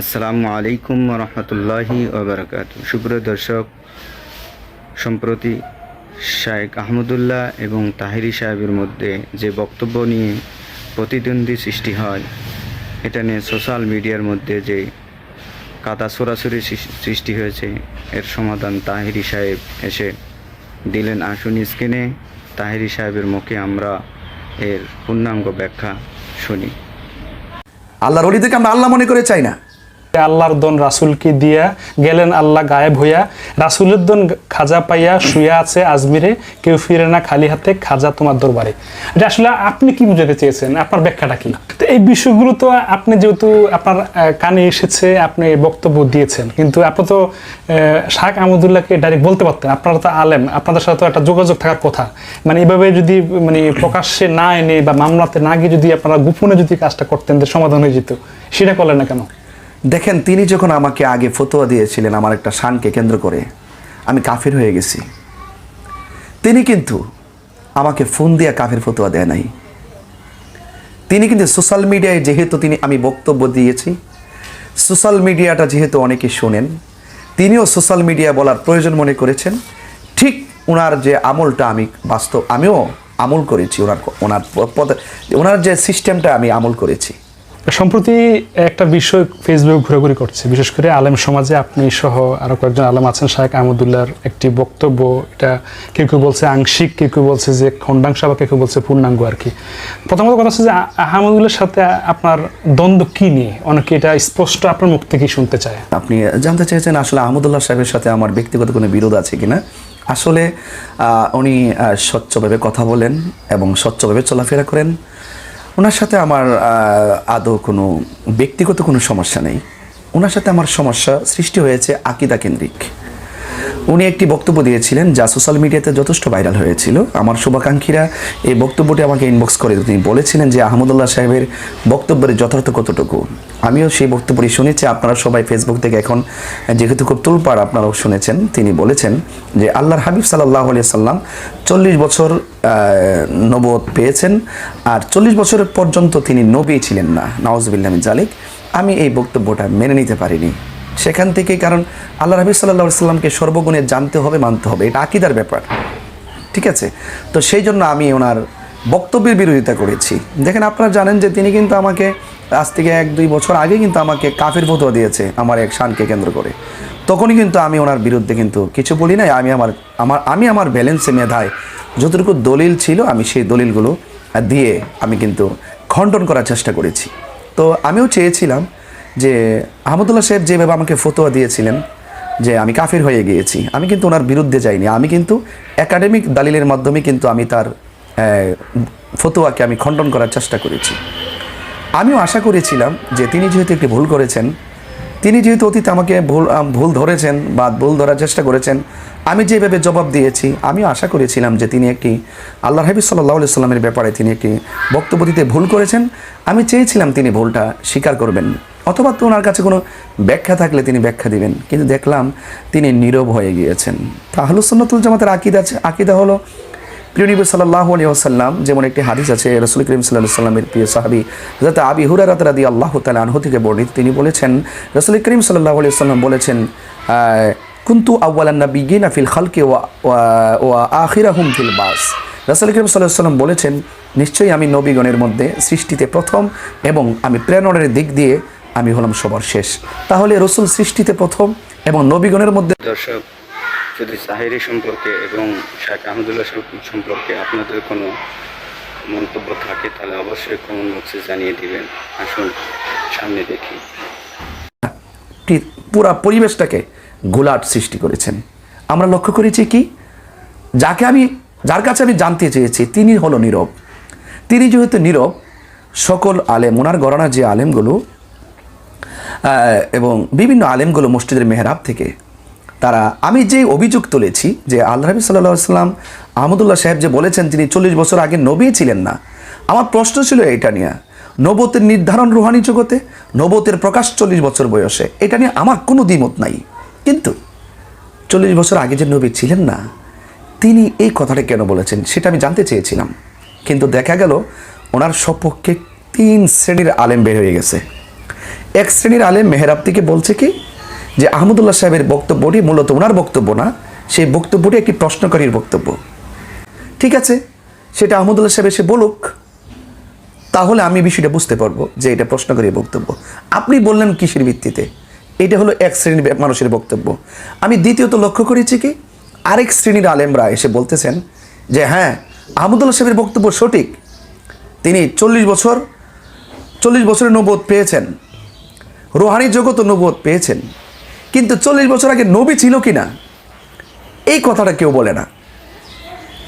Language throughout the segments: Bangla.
আসসালামু আলাইকুম রহমতুল্লাহি ওবরাকাত। সুপ্রিয় দর্শক, সম্প্রতি শায়েক আহমদুল্লাহ এবং তাহিরি সাহেবের মধ্যে যে বক্তব্য নিয়ে প্রতিদ্বন্দ্বী সৃষ্টি হয়, এটা নিয়ে সোশ্যাল মিডিয়ার মধ্যে যে কাদা সরাসরি সৃষ্টি হয়েছে, এর সমাধান তাহিরি সাহেব এসে দিলেন। আসুন স্ক্রিনে তাহিরি সাহেবের মুখে আমরা এর পূর্ণাঙ্গ ব্যাখ্যা শুনি। আল্লাহর অলিদেরকে আমরা আল্লাহ মনে করে চাই না। আল্লাহর দন রাসুলকে দিয়া গেলেন, আল্লাহ গায়েব হইয়া, রাসুলের দন খাজা পাইয়া শুয়ে আছে আজমিরে, কেউ ফিরে না খালি হাতে খাজা তোমার দরবারে। এটা আসলে আপনি কি বুঝাতে চেয়েছেন? আপনার ব্যাখ্যাটা কি? তো এই বিষয়গুলো তো আপনি যেহেতু আপনার কানে এসেছে, আপনি বক্তব্য দিয়েছেন, কিন্তু আপনি তো শাহ আহমদুল্লাহকে ডাইরেক্ট বলতে পারতেন, আপনারা তো আলেম, আপনাদের সাথে একটা যোগাযোগ থাকার কথা। মানে এভাবে যদি মানে প্রকাশ্যে না এনে বা মামলাতে না গিয়ে যদি আপনারা গোপনে যদি কাজটা করতেন সমাধান হয়ে যেত, সেটা করলেন না কেন? দেখেন, তিনি যখন আমাকে আগে ফতোয়া দিয়েছিলেন আমার একটা শানকে কেন্দ্র করে, আমি কাফির হয়ে গেছি। তিনি কিন্তু আমাকে ফোন দিয়ে কাফের ফতোয়া দেয় নাই। তিনি কিন্তু সোশ্যাল মিডিয়ায় যেহেতু তিনি, আমি বক্তব্য দিয়েছি, সোশ্যাল মিডিয়াটা যেহেতু অনেকে শোনেন, তিনিও সোশ্যাল মিডিয়া বলার প্রয়োজন মনে করেছেন। ঠিক ওনার যে আমলটা আমি বাস্তব, আমিও আমল করেছি ওনার ওনার ওনার যে সিস্টেমটা আমি আমল করেছি। সম্প্রতি একটা বিষয় ফেসবুক ঘোরাঘুরি করছে। বিশেষ করে আলেম সমাজে আপনি সহ আরও কয়েকজন আলেম আছেন শাহেক আহমদুল্লাহর একটি বক্তব্য। এটা কেউ কেউ বলছে আংশিক, কেউ কেউ বলছে যে খণ্ডাংশ আবার কেউ কেউ বলছে পূর্ণাঙ্গ আর কি। প্রথমত কথা হচ্ছে যে আহমদুল্লাহর সাথে আপনার দ্বন্দ্ব কি নিয়ে? অনেকে এটা স্পষ্ট আপনার মুখ থেকেই শুনতে চায়। আপনি জানতে চেয়েছেন আসলে আহমদুল্লাহ সাহেবের সাথে আমার ব্যক্তিগত কোনো বিরোধ আছে কিনা? আসলে উনি স্বচ্ছভাবে কথা বলেন এবং স্বচ্ছভাবে চলাফেরা করেন। ওনার সাথে আমার আদৌ কোনো ব্যক্তিগত কোনো সমস্যা নেই। ওনার সাথে আমার সমস্যা সৃষ্টি হয়েছে আকিদা কেন্দ্রিক উনি একটি বক্তব্য দিয়েছিলেন যা সোশ্যাল মিডিয়াতে যথেষ্ট ভাইরাল হয়েছিল। আমার শুভাকাঙ্ক্ষীরা এই বক্তব্যটি আমাকে ইনবক্স করে তিনি বলেছিলেন যে আহমদুল্লাহ সাহেবের বক্তব্যের যথার্থ কতটুকু। আমিও সেই বক্তব্যটি শুনেছি, আপনারা সবাই ফেসবুক থেকে এখন যেহেতু খুব তুলপাড়, আপনারাও শুনেছেন। তিনি বলেছেন যে আল্লাহর হাবিব সাল্লাহ আলিয়া সাল্লাম চল্লিশ বছর নবত পেয়েছেন আর চল্লিশ বছর পর্যন্ত তিনি নবী ছিলেন না। নওয়াজবিল্লাহ জালিক আমি এই বক্তব্যটা মেনে নিতে পারিনি। সেখান থেকে কারণ আল্লাহ রবি সাল্লাহ সাল্লামকে সর্বগুণে জানতে হবে, মানতে হবে। এটা আকিদার ব্যাপার। ঠিক আছে? তো সেই জন্য আমি ওনার বক্তব্যের বিরোধিতা করেছি। দেখেন, আপনারা জানেন যে তিনি কিন্তু আমাকে আজ থেকে এক, দুই বছর আগে কিন্তু আমাকে কাফের ফতোয়া দিয়েছে আমার এক শানকে কেন্দ্র করে। তখনই কিন্তু আমি ওনার বিরুদ্ধে কিন্তু কিছু বলি নাই। আমি আমার আমার, আমি আমার ব্যালেন্সে মেধায় যতটুকু দলিল ছিল, আমি সেই দলিলগুলো দিয়ে আমি কিন্তু খণ্ডন করার চেষ্টা করেছি। তো আমিও চেয়েছিলাম যে আহমদুল্লাহ সাহেব যেভাবে আমাকে ফতোয়া দিয়েছিলেন যে আমি কাফির হয়ে গিয়েছি, আমি কিন্তু ওনার বিরুদ্ধে যাইনি, আমি কিন্তু একাডেমিক দালিলের মাধ্যমে কিন্তু আমি তার ফতোয়াকে আমি খণ্ডন করার চেষ্টা করেছি। আমিও আশা করেছিলাম যে তিনি যেহেতু একটি ভুল করেছেন, তিনি যেহেতু অতীতে আমাকে ভুল ভুল ধরেছেন বা ভুল ধরার চেষ্টা করেছেন, আমি যেভাবে জবাব দিয়েছি, আমিও আশা করেছিলাম যে তিনি একটি আল্লাহ হাবিব সাল্লাহ সাল্লামের ব্যাপারে তিনি একটি বক্তব্য দিতে ভুল করেছেন, আমি চেয়েছিলাম তিনি ভুলটা স্বীকার করবেন। অথবা ওনার কাছে কোনো ব্যাখ্যা থাকলে তিনি ব্যাখ্যা দিবেন। কিন্তু দেখলাম তিনি নীরব হয়ে গিয়েছেন। তাহলে সন্ন্যতুল জামাতের আকিদা আছে আকিদা হলো, প্রিয় নবী সাল্লাহ আলী আসাল্লাম যেমন একটি হাদিস আছে, রসুল করিম সাল্লাহ সাল্লামের প্রিয় সাহাবি যাতে আবি হুরারাত রাদি আল্লাহ তালা আনহু থেকে বর্ণিত। তিনি বলেছেন, রসুল করিম সাল্লাহ আলী সাল্লাম বলেছেন কুন্তু আউ্বালান্না বিগিনা ফিল খালকে ও আখিরাহুম ফিল বাস। রাসুল করিম সাল্লাহ সাল্লাম বলেছেন, নিশ্চয়ই আমি নবীগণের মধ্যে সৃষ্টিতে প্রথম এবং আমি প্রেরণের দিক দিয়ে আমি হলাম সবার শেষ। তাহলে রসুল সৃষ্টিতে প্রথম এবং নবীগণের মধ্যে দর্শক যদি সাহেরি সম্পর্কে এবং শাহ আহমদুল্লাহ সম্পর্কে আপনাদের কোনো মন্তব্য থাকে তাহলে অবশ্যই কমেন্ট বক্সে জানিয়ে দিবেন। আসুন সামনে দেখি। পুরা পরিবেশটাকে গোলাট সৃষ্টি করেছেন। আমরা লক্ষ্য করেছি কি? যাকে আমি যার কাছে আমি জানতে চেয়েছি তিনি হলো নীরব। তিনি যেহেতু নীরব সকল আলেম ওনার গণনা যে আলেমগুলো এবং বিভিন্ন আলেমগুলো মসজিদের মেহরাব থেকে। তারা, আমি যে অভিযোগ তুলেছি যে আল্লাহ নবী সাল্লাহ সাল্লাম আহমদুল্লাহ সাহেব যে বলেছেন তিনি চল্লিশ বছর আগে নবী ছিলেন না, আমার প্রশ্ন ছিল এটা নিয়ে, নবতের নির্ধারণ রুহানি জগতে, নবতের প্রকাশ চল্লিশ বছর বয়সে, এটা নিয়ে আমার কোনো দ্বিমত নাই। কিন্তু চল্লিশ বছর আগে যে নবী ছিলেন না, তিনি এই কথাটা কেন বলেছেন সেটা আমি জানতে চেয়েছিলাম। কিন্তু দেখা গেল, ওনার সপক্ষে তিন শ্রেণির আলেম বের হয়ে গেছে। এক শ্রেণির আলেম মেহরাব বলছে কি, যে আহমদুল্লাহ সাহেবের বক্তব্যটি মূলত ওনার বক্তব্য না, সেই বক্তব্যটি একটি প্রশ্নকারীর বক্তব্য। ঠিক আছে, সেটা আহমদুল্লাহ সাহেব এসে বলুক, তাহলে আমি বিষয়টা বুঝতে পারব যে এটা প্রশ্নকারীর বক্তব্য। আপনি বললেন কিসের ভিত্তিতে? এটা হলো এক শ্রেণির মানুষের বক্তব্য। আমি দ্বিতীয়ত লক্ষ্য করেছি কি, আরেক শ্রেণির আলেমরা এসে বলতেছেন যে হ্যাঁ আহমদুল্লাহ সাহেবের বক্তব্য সঠিক। তিনি চল্লিশ বছর, চল্লিশ বছরের নবোধ পেয়েছেন। রোহানি জগৎ নবোধ পেয়েছেন। কিন্তু চল্লিশ বছর আগে নবী ছিল কি না এই কথাটা কেউ বলে না।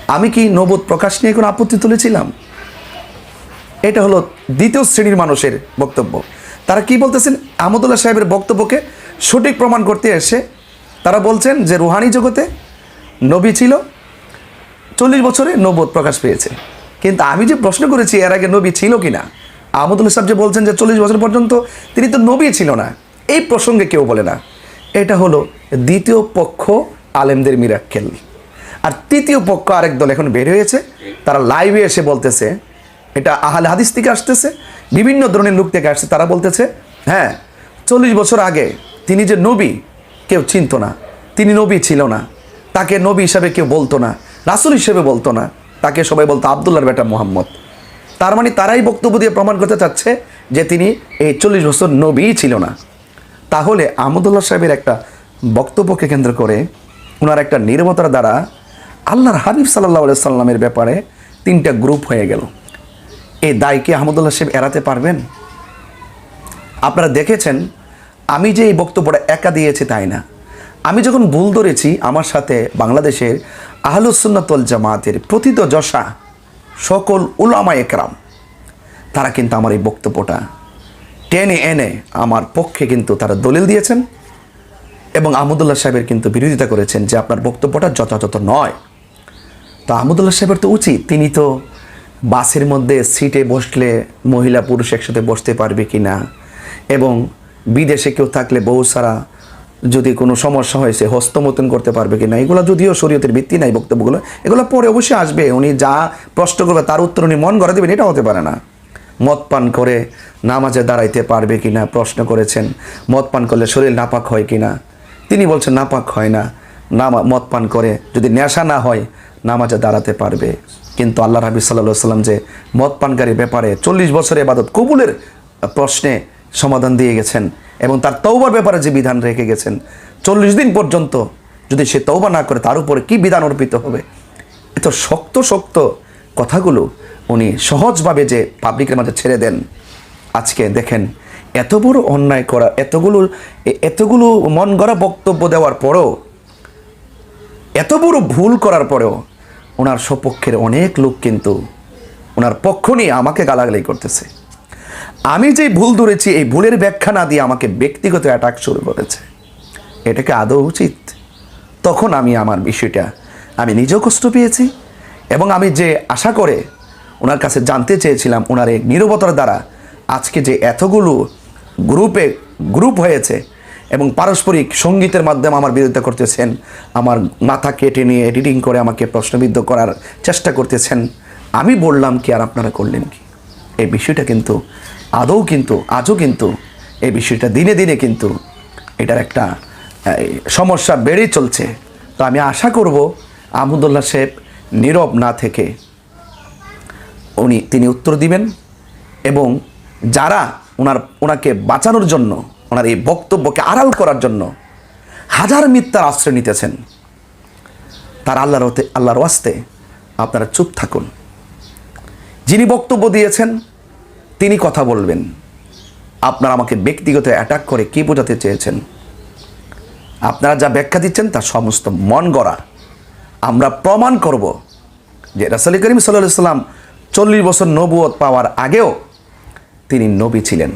আমি কি নবোধ প্রকাশ নিয়ে কোনো আপত্তি তুলেছিলাম? এটা হলো দ্বিতীয় শ্রেণির মানুষের বক্তব্য। তারা কি বলতেছেন? আহমদুল্লাহ সাহেবের বক্তব্যকে সঠিক প্রমাণ করতে এসে তারা বলছেন যে রুহানি জগতে নবী ছিল, চল্লিশ বছরে নবোধ প্রকাশ পেয়েছে। কিন্তু আমি যে প্রশ্ন করেছি, এর আগে নবী ছিল কি না আহমদুল্লাহ সাহেব যে বলছেন যে চল্লিশ বছর পর্যন্ত তিনি তো নবী ছিল না, এই প্রসঙ্গে কেউ বলে না। এটা হলো দ্বিতীয় পক্ষ আলেমদের মিরাক্কেল। আর তৃতীয় পক্ষ আরেক দল এখন বের হয়েছে, তারা লাইভে এসে বলতেছে, এটা আহলে হাদিস থেকে আসতেছে, বিভিন্ন ধরনের লোক থেকে আসছে, তারা বলতেছে হ্যাঁ চল্লিশ বছর আগে তিনি যে নবী, কেউ চিনত না। তিনি নবী ছিল না। তাকে নবী হিসাবে কেউ বলতো না। রাসুল হিসেবে বলতো না। তাকে সবাই বলতো আবদুল্লার বেটা মোহাম্মদ। তার মানে তারাই বক্তব্য দিয়ে প্রমাণ করতে চাচ্ছে যে তিনি এই চল্লিশ বছর নবীই ছিল না। তাহলে আহমদুল্লাহ সাহেবের একটা বক্তব্যকে কেন্দ্র করে ওনার একটা নির্মতার দ্বারা আল্লাহর হাবিব সাল্লাহ সাল্লামের ব্যাপারে তিনটা গ্রুপ হয়ে গেল। এই দায়কে আহমদুল্লাহ সাহেব এড়াতে পারবেন? আপনারা দেখেছেন, আমি যে এই বক্তব্যটা একা দিয়েছি তাই না। আমি যখন ভুল ধরেছি, আমার সাথে বাংলাদেশের আহলুসুন্নাতল জামাতের প্রথিত যশা সকল উলামা একরাম, তারা কিন্তু আমার এই বক্তব্যটা টেনে এনে আমার পক্ষে কিন্তু তারা দলিল দিয়েছেন এবং আহমদুল্লাহ সাহেবের কিন্তু বিরোধিতা করেছেন যে আপনার বক্তব্যটা যথাযথ নয়। তো আহমদুল্লাহ সাহেবের তো উচিত, তিনি তো বাসের মধ্যে সিটে বসলে মহিলা পুরুষ একসাথে বসতে পারবে কি না এবং বিদেশে কেউ থাকলে বহু সারা যদি কোনো সমস্যা হয়েছে হস্তমতন করতে পারবে কি না এগুলো যদিও শরীয়তের ভিত্তি নাই বক্তব্যগুলো, এগুলো পরে অবশ্যই আসবে। উনি যা প্রশ্ন করবে, তার উত্তর উনি মন করে দেবেন, এটা হতে পারে না। মদ পান করে নামাজে দাঁড়াইতে পারবে কি না প্রশ্ন করেছেন, মদ পান করলে শরীর নাপাক হয় কি না তিনি বলছেন, নাপাক হয় না। নামা, মদ পান করে যদি নেশা না হয়, নামাজে দাঁড়াতে পারবে। কিন্তু আল্লাহ রাবি সাল্লাহ সাল্লাম যে মদ পানকারীর ব্যাপারে চল্লিশ বছরের এবাদত কবুলের প্রশ্নে সমাধান দিয়ে গেছেন এবং তার তৌবার ব্যাপারে যে বিধান রেখে গেছেন, চল্লিশ দিন পর্যন্ত যদি সে তৌবা না করে, তার উপরে কি বিধান অর্পিত হবে? এত শক্ত শক্ত কথাগুলো উনি সহজভাবে যে পাবলিকের মাঝে ছেড়ে দেন। আজকে দেখেন, এত বড় অন্যায় করা, এতগুলো এতগুলো মন গড়া বক্তব্য দেওয়ার পরেও, এত বড় ভুল করার পরেও ওনার সপক্ষের অনেক লোক কিন্তু ওনার পক্ষ নিয়ে আমাকে গালাগালি করতেছে। আমি যে ভুল ধরেছি, এই ভুলের ব্যাখ্যা না দিয়ে আমাকে ব্যক্তিগত অ্যাটাক শুরু করেছে। এটাকে আদৌ উচিত? তখন আমি আমার বিষয়টা, আমি নিজেও কষ্ট পেয়েছি এবং আমি যে আশা করে ওনার কাছে জানতে চেয়েছিলাম, ওনার এই নিরবতার দ্বারা আজকে যে এতগুলো গ্রুপে, গ্রুপ হয়েছে এবং পারস্পরিক সঙ্গীতের মাধ্যমে আমার বিরোধিতা করতেছেন, আমার মাথা কেটে নিয়ে এডিটিং করে আমাকে প্রশ্নবিদ্ধ করার চেষ্টা করতেছেন, আমি বললাম কি আর আপনারা করলেন কি? এই বিষয়টা কিন্তু, আদৌ কিন্তু, আজও কিন্তু, এই বিষয়টা দিনে দিনে কিন্তু এটার একটা সমস্যা বেড়েই চলছে। তো আমি আশা করব আহমদুল্লাহ সাহেব নীরব না থেকে উনি, তিনি উত্তর দিবেন এবং যারা ওনার ওনাকে বাঁচানোর জন্য ওনার এই বক্তব্যকে আড়াল করার জন্য হাজার মিথ্যার আশ্রয় নিতেছেন, তার আল্লাহর আল্লাহর ওয়াস্তে আপনারা চুপ থাকুন। যিনি বক্তব্য দিয়েছেন, তিনি কথা বলবেন। আপনারা আমাকে ব্যক্তিগত অ্যাটাক করে কি বোঝাতে চেয়েছেন? আপনারা যা ব্যাখ্যা দিচ্ছেন তা সমস্ত মন গড়া। আমরা প্রমাণ করব যে রাসালি করিম সাল্লাহ সাল্লাম চল্লিশ বছর নবুয়ত পাওয়ার আগেও তিনি নবী ছিলেন।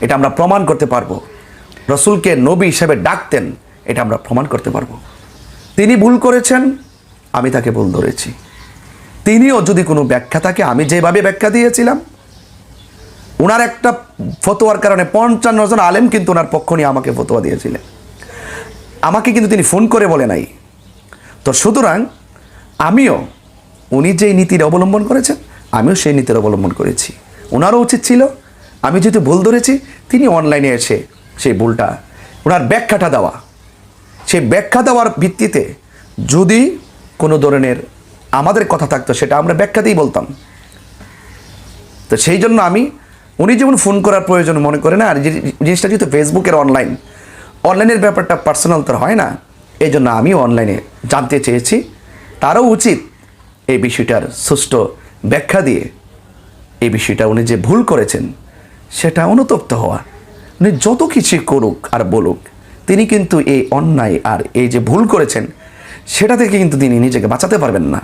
এটা আমরা প্রমাণ করতে পারব। রসুলকে নবী হিসেবে ডাকতেন, এটা আমরা প্রমাণ করতে পারব। তিনি ভুল করেছেন, আমি তাকে ভুল ধরেছি। তিনিও যদি কোনো ব্যাখ্যা থাকে, আমি যেভাবে ব্যাখ্যা দিয়েছিলাম ওনার একটা ফতোয়ার কারণে পঞ্চান্ন জন আলেম কিন্তু ওনার পক্ষ নিয়ে আমাকে ফতোয়া দিয়েছিলেন। আমাকে কিন্তু তিনি ফোন করে বলে নাই। তো সুতরাং আমিও, উনি যেই নীতির অবলম্বন করেছেন, আমিও সেই নীতির অবলম্বন করেছি। ওনারও উচিত ছিল, আমি যেহেতু ভুল ধরেছি, তিনি অনলাইনে এসে সেই ভুলটা ওনার ব্যাখ্যাটা দেওয়া। সেই ব্যাখ্যা দেওয়ার ভিত্তিতে যদি কোনো ধরনের আমাদের কথা থাকতো, সেটা আমরা ব্যাখ্যাতেই বলতাম। তো সেই জন্য আমি, উনি যেমন ফোন করার প্রয়োজন মনে করে না, আর জিনিসটা যেহেতু ফেসবুকের অনলাইন অনলাইনের ব্যাপারটা পার্সোনাল তো হয় না, এই জন্য আমি অনলাইনে জানতে চেয়েছি। তারও উচিত এই বিষয়টার সুষ্ঠু ব্যাখ্যা দিয়ে এই বিষয়টা উনি যে ভুল করেছেন, সেটা অনুতপ্ত হওয়া। উনি যত কিছু করুক আর বলুক, তিনি কিন্তু এই অন্যায় আর এই যে ভুল করেছেন সেটা থেকে কিন্তু তিনি নিজেকে বাঁচাতে পারবেন না।